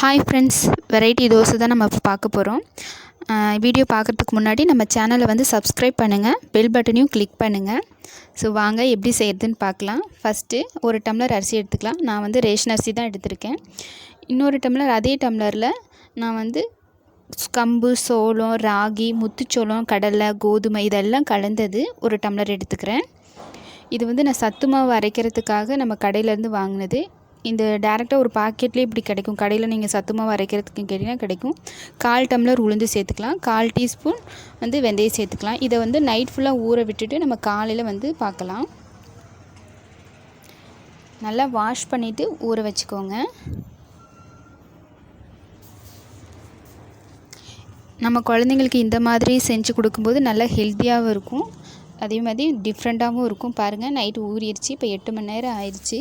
Hi friends variety dosa தான் நம்ம இப்போ பார்க்க போகிறோம் வீடியோ பார்க்குறதுக்கு முன்னாடி நம்ம சேனலை வந்து சப்ஸ்கிரைப் பண்ணுங்கள் பெல் பட்டனையும் கிளிக் பண்ணுங்கள் ஸோ வாங்க எப்படி செய்கிறதுன்னு பார்க்கலாம். ஃபஸ்ட்டு ஒரு டம்ளர் அரிசி எடுத்துக்கலாம். நான் வந்து ரேஷன் அரிசி தான் எடுத்திருக்கேன். இன்னொரு டம்ளர் அதே டம்ளரில் நான் வந்து கம்பு சோளம் ராகி முத்துச்சோளம் கடலை கோதுமை இதெல்லாம் கலந்தது ஒரு டம்ளர் எடுத்துக்கிறேன். இது வந்து நான் சத்து மாவு அரைக்கிறதுக்காக நம்ம கடையிலேருந்து வாங்கினது. இந்த டேரெக்டாக ஒரு பாக்கெட்லேயே இப்படி கிடைக்கும். கடையில் நீங்கள் சத்தமாக மாவு அரைக்கிறதுக்கு கேட்டிங்கன்னா கிடைக்கும். கால் டம்ளர் உளுந்து சேர்த்துக்கலாம். கால் டீஸ்பூன் வந்து வெந்தயம் சேர்த்துக்கலாம். இதை வந்து நைட் ஃபுல்லாக ஊற விட்டுட்டு நம்ம காலையில் வந்து பார்க்கலாம். நல்லா வாஷ் பண்ணிவிட்டு ஊற வச்சுக்கோங்க. நம்ம குழந்தைங்களுக்கு இந்த மாதிரி செஞ்சு கொடுக்கும்போது நல்லா ஹெல்த்தியாகவும் இருக்கும். அதே மாதிரி டிஃப்ரெண்ட்டாகவும் இருக்கும். பாருங்கள் நைட்டு ஊறிடுச்சு. இப்போ எட்டு மணி நேரம் ஆயிடுச்சு.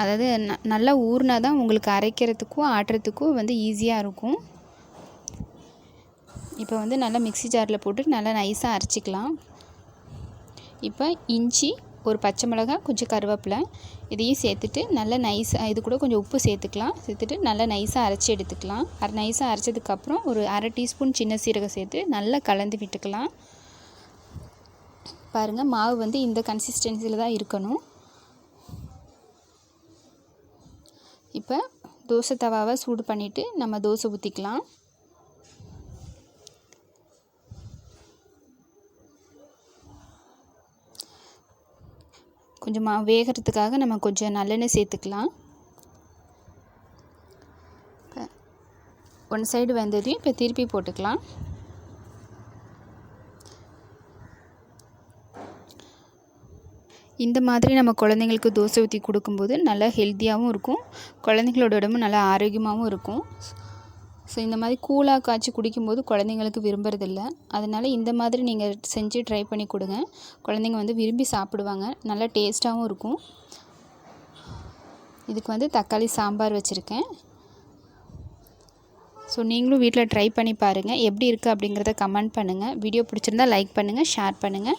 அதாவது ந நல்லா ஊறினா தான் உங்களுக்கு அரைக்கிறதுக்கும் ஆட்டுறதுக்கும் வந்து ஈஸியாக இருக்கும். இப்போ வந்து நல்லா மிக்ஸி ஜாரில் போட்டு நல்லா நைஸாக அரைச்சிக்கலாம். இப்போ இஞ்சி ஒரு பச்சை மிளகா கொஞ்சம் கருவேப்பிலை இதையும் சேர்த்துட்டு நல்லா நைஸாக இது கூட கொஞ்சம் உப்பு சேர்த்துக்கலாம். சேர்த்துட்டு நல்லா நைஸாக அரைச்சி எடுத்துக்கலாம். அரை நைஸாக அரைச்சதுக்கப்புறம் ஒரு அரை டீஸ்பூன் சின்ன சீரகம் சேர்த்து நல்லா கலந்து விட்டுக்கலாம். பாருங்கள் மாவு வந்து இந்த கன்சிஸ்டன்சியில் தான் இருக்கணும். இப்போ தோசை தவாவை சூடு பண்ணிவிட்டு நம்ம தோசை ஊற்றிக்கலாம் கொஞ்சம் மா வேகிறதுக்காக நம்ம கொஞ்சம் நல்லெண்ணெய் சேர்த்துக்கலாம். ஒன் சைடு வெந்ததையும் இப்போ திருப்பி போட்டுக்கலாம். இந்த மாதிரி நம்ம குழந்தைங்களுக்கு தோசை ஊற்றி கொடுக்கும்போது நல்லா ஹெல்த்தியாகவும் இருக்கும். குழந்தைங்களோட உடம்பு நல்லா ஆரோக்கியமாகவும் இருக்கும். ஸோ இந்த மாதிரி கூலாக காய்ச்சி குடிக்கும்போது குழந்தைங்களுக்கு விரும்புறதில்ல. அதனால் இந்த மாதிரி நீங்கள் செஞ்சு ட்ரை பண்ணி கொடுங்க. குழந்தைங்க வந்து விரும்பி சாப்பிடுவாங்க. நல்லா டேஸ்ட்டாகவும் இருக்கும். இதுக்கு வந்து தக்காளி சாம்பார் வச்சுருக்கேன். ஸோ நீங்களும் வீட்டில் ட்ரை பண்ணி பாருங்கள் எப்படி இருக்குது அப்படிங்கிறத கமெண்ட் பண்ணுங்கள் வீடியோ பிடிச்சிருந்தா லைக் பண்ணுங்கள் ஷேர் பண்ணுங்கள்